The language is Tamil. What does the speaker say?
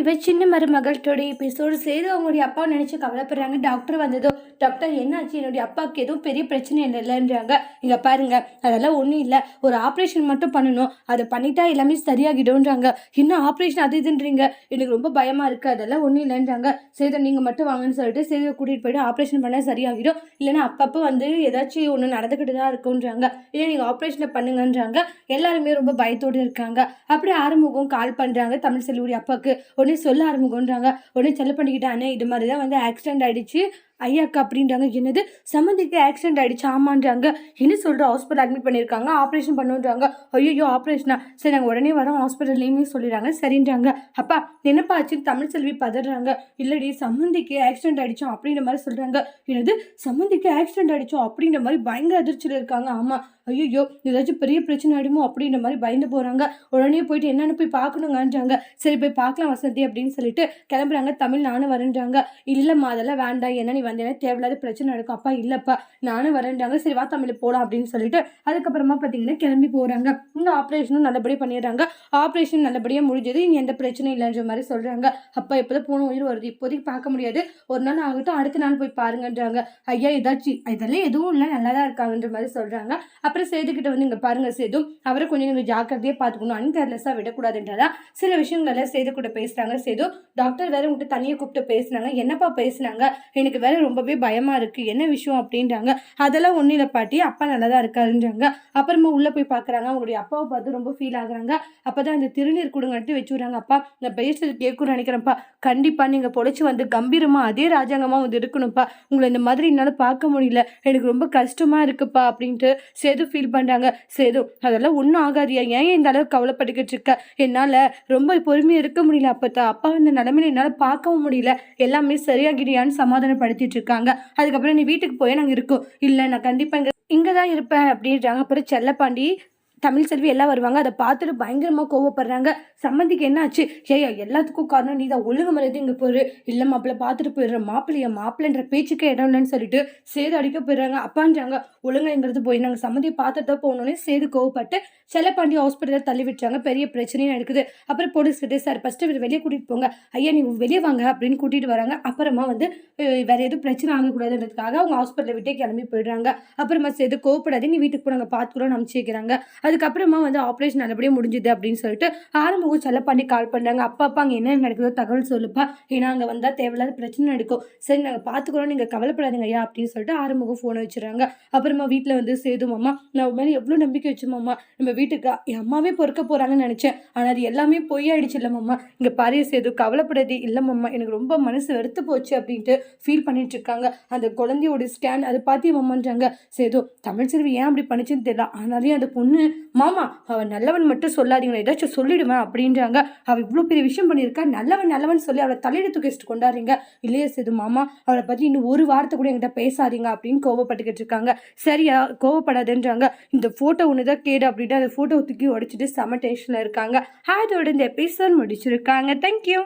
இவ சின்ன மருமகள்கிட்ட எபிசோடு செய்து அவங்களுடைய அப்பா நினச்சி கவலைப்படுறாங்க. டாக்டர் வந்ததோ டாக்டர் என்னாச்சு? என்னுடைய அப்பாவுக்கு எதுவும் பெரிய பிரச்சனை இல்லைன்றாங்க. இங்கே பாருங்க அதெல்லாம் ஒன்றும் இல்லை. ஒரு ஆப்ரேஷன் மட்டும் பண்ணணும். அதை பண்ணிட்டா எல்லாமே சரியாகிடும்ன்றாங்க. இன்னும் ஆப்ரேஷன் அது இதுன்றீங்க? எனக்கு ரொம்ப பயமாக இருக்குது அதெல்லாம் ஒன்றும் இல்லைன்றாங்க. சேதை நீங்கள் மட்டும் வாங்கன்னு சொல்லிட்டு சேதை கூட்டிகிட்டு போய்ட்டு ஆப்ரேஷன் பண்ணால் சரியாகிடும். இல்லைன்னா அப்பப்போ வந்து ஏதாச்சும் ஒன்று நடந்துக்கிட்டு தான் இருக்கும்ன்றாங்க. இல்லை நீங்கள் ஆப்ரேஷனை பண்ணுங்கன்றாங்க. எல்லாருமே ரொம்ப பயத்தோடு இருக்காங்க. அப்படியே ஆறுமுகம் கால் பண்ணுறாங்க தமிழ் செல்வியுடைய அப்பாவுக்கு. உடனே சொல்ல ஆரம்பிக்கன்றாங்க உடனே செல்ல பண்ணிக்கிட்டானே இது மாதிரி தான் வந்து ஆக்சிடென்ட் ஆகிடுச்சு ஐயாக்கா அப்படின்றாங்க. என்னது? சம்மந்திக்கு ஆக்சிடென்ட் ஆகிடுச்சு ஆமான்றாங்க. என்ன சொல்கிற ஹாஸ்பிட்டல் அட்மிட் பண்ணியிருக்காங்க. ஆப்ரேஷன் பண்ணுன்றாங்க. ஐயோ ஆப்ரேஷனா சரி நாங்கள் உடனே வரோம். ஹாஸ்பிட்டல்லையுமே சொல்லிடுறாங்க. சரின்றாங்க. அப்பா என்னப்பா ஆச்சுன்னு தமிழ் செல்வி பதறாங்க. இல்லடி சம்மந்திக்கு ஆக்சிடென்ட் ஆயிடுச்சோம் அப்படின்ற மாதிரி சொல்கிறாங்க என்னது? சம்மந்திக்கு ஆக்சிடென்ட் ஆகிடுச்சோம் அப்படின்ற மாதிரி பயங்கர அதிர்ச்சியில் இருக்காங்க. ஆமாம் ஐயோ ஏதாச்சும் பெரிய பிரச்சனை ஆகிடுமோ அப்படின்ற மாதிரி பயந்து போகிறாங்க உடனே போயிட்டு என்னென்னு போய் பார்க்கணுங்கன்றாங்க. சரி போய் பார்க்கலாம் வசதி அப்படின்னு சொல்லிட்டு கிளம்புறாங்க. தமிழ் நானும் வரேன்றாங்க. இல்லைம்மா அதெல்லாம் வேண்டாம். என்ன வந்தேன்னா தேவையில்லாத பிரச்சனை இருக்கும் அப்பா இல்லைப்பா நானும் வரேன்றாங்க. சரி வா தமிழ் போகலாம் அப்படின்னு சொல்லிட்டு அதுக்கப்புறமா பார்த்தீங்கன்னா கிளம்பி போகிறாங்க இந்த ஆப்ரேஷனும் நல்லபடியாக பண்ணிடுறாங்க. ஆப்ரேஷன் நல்லபடியாக முடிஞ்சது. இனி எந்த பிரச்சனையும் இல்லைன்ற மாதிரி சொல்கிறாங்க அப்பா இப்போதான் போன உயிர் வருது. இப்போதைக்கு பார்க்க முடியாது. ஒரு நாள் ஆகட்டும் அடுத்த நாள் போய் பாருங்கன்றாங்க. ஐயா ஏதாச்சும் இதெல்லாம் எதுவும் இல்லை நல்லா தான் இருக்காங்கன்ற மாதிரி சொல்கிறாங்க அப்புறம் சேதுக்கிட்ட வந்து இங்கே பாருங்க சேது அவரை கொஞ்சம் நீங்கள் ஜாக்கிரதையாக பார்த்துக்கணும் அன்கேர்லெஸ்ஸாக விடக்கூடாதுன்றதா சில விஷயங்கள்லாம் சேது கூட பேசுகிறாங்க சேது டாக்டர் வேற உங்கள்கிட்ட தனியாக கூப்பிட்டு பேசுனாங்க. என்னப்பா பேசுனாங்க? எனக்கு வேற ரொம்பவே பயமாக இருக்குது என்ன விஷயம் அப்படின்றாங்க. அதெல்லாம் ஒன்றும் இல்லை பாட்டி. அப்பா நல்லா தான் இருக்காருன்றாங்க. அப்புறமா உள்ளே போய் பார்க்குறாங்க அவங்களுடைய அப்பாவை பார்த்து ரொம்ப ஃபீல் ஆகுறாங்க. அப்போ தான் அந்த திருநீர் கொடுங்கன்ட்டு வச்சு விட்றாங்க. அப்பா நான் பேசுறது கேட்கணும்னு நினைக்கிறேன்ப்பா. கண்டிப்பாக நீங்கள் பொழைச்சி வந்து கம்பீரமாக அதே ராஜாங்கமாக வந்து இருக்கணும்ப்பா. உங்களை இந்த மாதிரி என்னால் பார்க்க முடியல. எனக்கு ரொம்ப கஷ்டமாக இருக்குப்பா. அப்படின்ட்டு சேது ஃபீல் பண்ணுறாங்க சேது அதெல்லாம் ஒன்றும் ஆகாதியா. ஏன் இந்த அளவுக்கு கவலைப்பட்டுக்கிட்டு இருக்க? என்னால் ரொம்ப பொறுமையாக இருக்க முடியல அப்போ அப்பா இந்த நிலமையில என்னால் பார்க்கவும் முடியல. எல்லாமே சரியாகிடியான்னு சமாதானப்படுத்தி சமாதானப்படுத்திட்டு இருக்காங்க அதுக்கப்புறம் நீ வீட்டுக்கு போய் நாங்கள் இருக்கோம். இல்லை நான் கண்டிப்பாக இங்கே இங்கே தான் இருப்பேன் அப்படின்றாங்க. அப்புறம் செல்லப்பாண்டி தமிழ் செல்வி எல்லாம் வருவாங்க அதை பார்த்துட்டு பயங்கரமாக கோவப்படுறாங்க. சம்மந்திக்கு என்ன ஆச்சு ஏயா எல்லாத்துக்கும் காரணம் நீ தான் ஒழுங்கு மரியாதை இங்கே போயிரு. இல்லை மாப்பிள்ளை பார்த்துட்டு போயிடுற. மாப்பிள்ளைய மாப்பிள்ளைன்ற பேச்சுக்கே இடம் இல்லைன்னு சொல்லிட்டு சேது அடிக்க போயிடுறாங்க. அப்பான்றாங்க. ஒழுங்குங்கிறது போய் நாங்கள் சம்மந்தியை பார்த்துட்டு தான் போகணுன்னே சேது கோவப்பட்டு செல்லப்பாண்டி ஹாஸ்பிட்டலில் தள்ளி விட்டாங்க பெரிய பிரச்சனையும் நடக்குது. அப்புறம் போலீஸ் கிட்டே சார் ஃபஸ்ட்டு இவர் வெளியே கூட்டிகிட்டு போங்க. ஐயா நீ வெளியே வாங்க அப்படின்னு கூட்டிகிட்டு வராங்க. அப்புறமா வந்து வேறு எதுவும் பிரச்சனை ஆகக்கூடாதுன்றதுக்காக அவங்க ஹாஸ்பிட்டலை விட்டே கிளம்பி போயிடுறாங்க. அப்புறமா சேது கோவப்படாதே. நீ வீட்டுக்கு போனாங்க பார்த்துக்கிறோம் அனுப்பிச்சு வைக்கிறாங்க. அதுக்கப்புறமா வந்து ஆப்ரேஷன் நல்லபடியாக முடிஞ்சுது அப்படின்னு சொல்லிட்டு ஆரம்பம் பண்ணி கால் பண்ணுறாங்க அப்பா அப்பா அங்கே என்ன நடக்குதோ தகவல் சொல்லுப்பா. ஏன்னா அங்கே வந்தால் தேவையில்லாத பிரச்சனை நடக்கும். சரி நாங்கள் பார்த்துக்குறோம் நீங்கள் கவலைப்படாதீங்க ஐயா அப்படின்னு சொல்லிட்டு ஆரம்பம் ஃபோனை வச்சுறாங்க அப்புறமா வீட்டில் வந்து சேது மாமா நான் உன் மேலே எவ்வளோ நம்பிக்கை வச்சு மாமா. நம்ம வீட்டுக்கு என் அம்மாவே பொறுக்க போகிறாங்கன்னு நினச்சேன். ஆனால் அது எல்லாமே பொய்யாயிடுச்சு இல்லை மாமா. இங்கே பாரிய சேது கவலைப்படாதே. இல்லை மாமா எனக்கு ரொம்ப மனசு வெறுத்து போச்சு அப்படின்ட்டு ஃபீல் பண்ணிட்டு இருக்காங்க. அந்த குழந்தையோட ஸ்கேன் அது பார்த்து மாமான்றாங்க. சேது தமிழ் செல்வி ஏன் அப்படி பண்ணிச்சுன்னு தெரியல. ஆனாலையும் அந்த பொண்ணு மாமா அவன் நல்லவன் மட்டும் சொல்லாதீங்களா ஏதாச்சும் சொல்லிடுவேன் அப்படின்றாங்க. அவள் இவ்வளோ பெரிய விஷயம் பண்ணியிருக்கா நல்லவன் நல்லவன் சொல்லி அவளை தலையிட தூக்கி கொண்டாடுறீங்க. இல்லையே சேது மாமா அவளை பற்றி இன்னும் ஒரு வார்த்தை கூட என்கிட்ட பேசாதீங்க அப்படின்னு கோவப்பட்டுக்கிட்டு இருக்காங்க. சரியா கோவப்படாதுன்றாங்க. இந்த ஃபோட்டோ ஒன்று தான் கேடு அப்படின்ட்டு அந்த ஃபோட்டோ தூக்கி உடைச்சிட்டு செம டென்ஷனில் இருக்காங்க. அதோட இந்த எபிசோட் முடிச்சிருக்காங்க. தேங்க்யூ